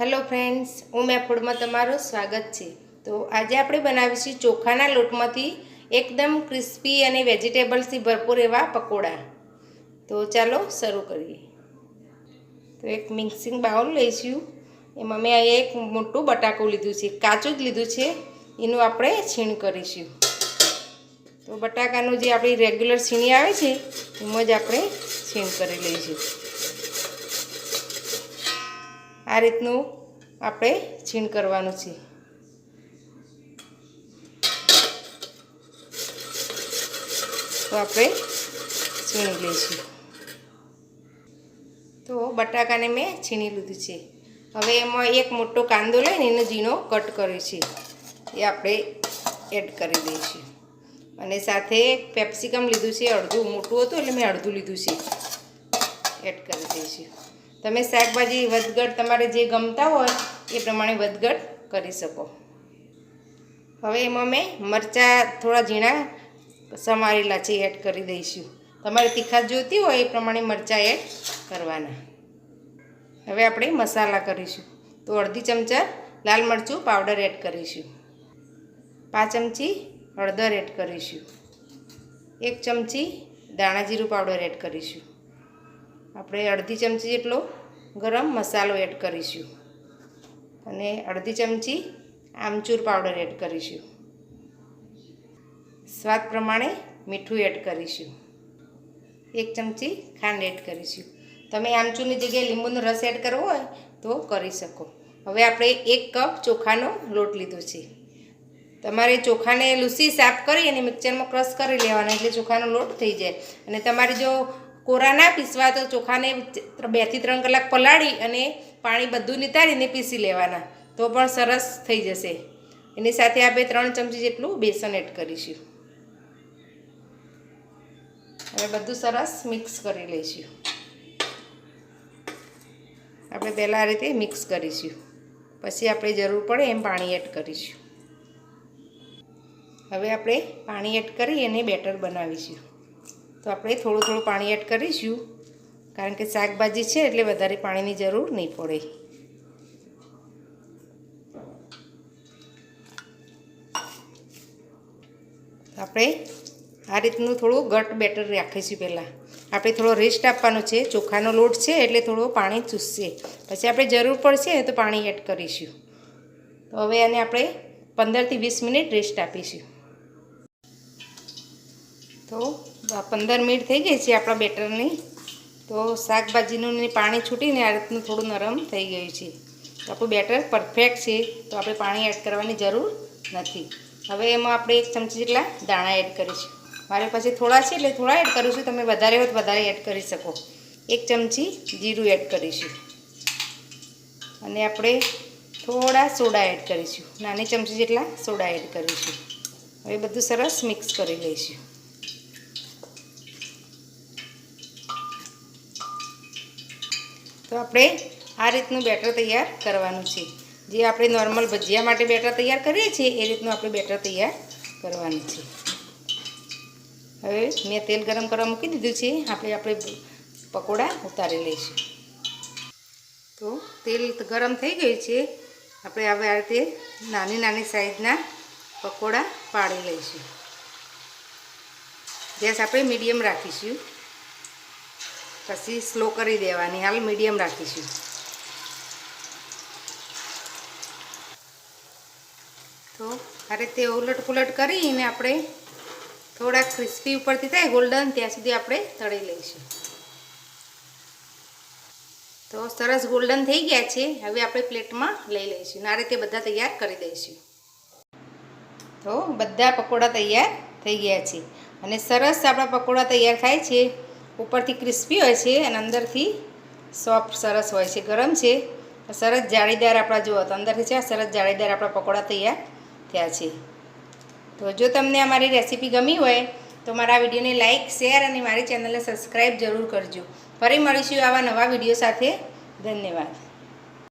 Hello friends મેં ફૂડમાં તમારું સ્વાગત છે. તો આજે આપણે બનાવીશું ચોખાના લોટમાંથી એકદમ ક્રિસ્પી અને વેજીટેબલ્સથી ભરપૂર એવા પકોડા. તો ચાલો શરૂ કરીએ. તો એક મિક્સિંગ બાઉલ લઈશું. એમાં મેં અહીંયા એક મોટું બટાકું લીધું છે કાચું જ લીધું છે. એનું આપણે છીણ કરીશું. તો બટાકાનું જે આપણી રેગ્યુલર છીણી આવે છે, એમાં જ આપણે છીણ કરી લઈશું. આ રીતનું આપણે છીણ કરવાનું છે. તો આપણે છીણી લઈશું. તો બટાકાને મેં છીણી લીધું છે. હવે એમાં એક મોટો કાંદો લઈને એનો ઝીણો કટ કર્યો છે. એ આપણે એડ કરી દઈશું. અને સાથે પેપ્સિકમ લીધું છે, અડધું, મોટું હતું એટલે મેં અડધું લીધું છે. એડ કરી દઈશું. તમે શાકભાજી, વધઘટ તમારે જે ગમતા હોય એ પ્રમાણે વધઘટ કરી શકો. હવે એમાં મેં મરચાં થોડા ઝીણા સમારેલા છે, એડ કરી દઈશું. તમારે તીખાશ જોઈતી હોય એ પ્રમાણે મરચાં એડ કરવાના. હવે આપણે મસાલા કરીશું. તો અડધી ચમચા લાલ મરચું પાવડર એડ કરીશું. પાંચ ચમચી હળદર એડ કરીશું. એક ચમચી દાણા જીરું પાવડર એડ કરીશું. આપણે અડધી ચમચી જેટલો ગરમ મસાલો એડ કરીશું. અને અડધી ચમચી આમચૂર પાવડર એડ કરીશું. સ્વાદ પ્રમાણે મીઠું એડ કરીશું. એક ચમચી ખાંડ એડ કરીશું. તમે આમચૂરની જગ્યાએ લીંબુનો રસ એડ કરવો હોય તો કરી શકો. હવે આપણે એક કપ ચોખાનો લોટ લીધો છે. તમારે ચોખાને લૂસી સાફ કરી અને મિક્સરમાં ક્રશ કરી લેવાના એટલે ચોખાનો લોટ થઈ જાય. અને તમારે જો કોરા ના પીસવા તો ચોખાને બેથી ત્રણ કલાક પલાળી અને પાણી બધું નિતારીને પીસી લેવાના. તો પણ સરસ થઈ જશે. એની સાથે આપણે ત્રણ ચમચી જેટલું બેસન એડ કરીશું. હવે બધું સરસ મિક્સ કરી લઈશું. આપણે પહેલાં આ રીતે મિક્સ કરીશું. પછી આપણે જરૂર પડે એમ પાણી એડ કરીશું. હવે આપણે પાણી એડ કરી અને બેટર બનાવીશું. તો આપણે થોડું થોડું પાણી એડ કરીશું કારણ કે શાકભાજી છે એટલે વધારે પાણીની જરૂર નહીં પડે. આપણે આ રીતનું થોડું ઘટ બેટર રાખીશું પહેલાં. આપણે થોડો રેસ્ટ આપવાનો છે. ચોખાનો લોટ છે એટલે થોડું પાણી ચૂસશે. પછી આપણે જરૂર પડશે તો પાણી એડ કરીશું. તો હવે આને આપણે પંદરથી વીસ મિનિટ રેસ્ટ આપીશું. તો પંદર મિનિટ થઈ ગઈ છે આપણા બેટરની. તો શાકભાજીનું પાણી છૂટીને આ રીતનું થોડું નરમ થઈ ગયું છે. આપણું બેટર પરફેક્ટ છે, તો આપણે પાણી એડ કરવાની જરૂર નથી. હવે એમાં આપણે એક ચમચી જેટલા દાણા એડ કરીશું. મારી પાસે થોડા છે એટલે થોડા એડ કરીશું તમે વધારે હોય તો વધારે એડ કરી શકો. એક ચમચી જીરું એડ કરીશું. અને આપણે થોડા સોડા એડ કરીશું. નાની ચમચી જેટલા સોડા એડ કરીશું. હવે બધું સરસ મિક્સ કરી લઈશું. તો આપણે આ રીતનું બેટર તૈયાર કરવાનું છે. જે આપણે નોર્મલ ભજીયા માટે બેટર તૈયાર કરીએ છીએ, એ રીતનું આપણે બેટર તૈયાર કરવાનું છે. હવે મેં તેલ ગરમ કરવા મૂકી દીધું છે, આપણે આપણે પકોડા ઉતારી લઈશું. તો તેલ ગરમ થઈ ગયું છે, આપણે હવે આ રીતે નાની નાની સાઈઝના પકોડા પાડી લઈશું. ગેસ આપણે મીડિયમ રાખીશું. પછી સ્લો કરી દેવાની. હાલ મીડિયમ રાખીશું. તો આ રીતે ઉલટ પુલટ કરીને આપણે થોડા ક્રિસ્પી ઉપરથી થાય ગોલ્ડન ત્યાં સુધી આપણે તળી લઈશું. તો સરસ ગોલ્ડન થઈ ગયા છે. હવે આપણે પ્લેટમાં લઈ લઈશું આ રીતે બધા તૈયાર કરી દઈશું. તો બધા પકોડા તૈયાર થઈ ગયા છે. અને સરસ આપણા પકોડા તૈયાર થાય છે. ઉપરથી ક્રિસ્પી હોય છે અને અંદરથી સોફ્ટ, સરસ હોય છે. ગરમ છે. સરસ જાળીદાર આપણા જુઓ તો અંદરથી છે. સરસ જાળીદાર આપણા પકોડા તૈયાર થયા છે. તો જો તમને અમારી રેસીપી ગમી હોય તો મારા વિડીયોને લાઇક શેર અને મારી ચેનલને સબસ્ક્રાઈબ જરૂર કરજો. ફરી મળીશું આવા નવા વીડિયો સાથે. ધન્યવાદ.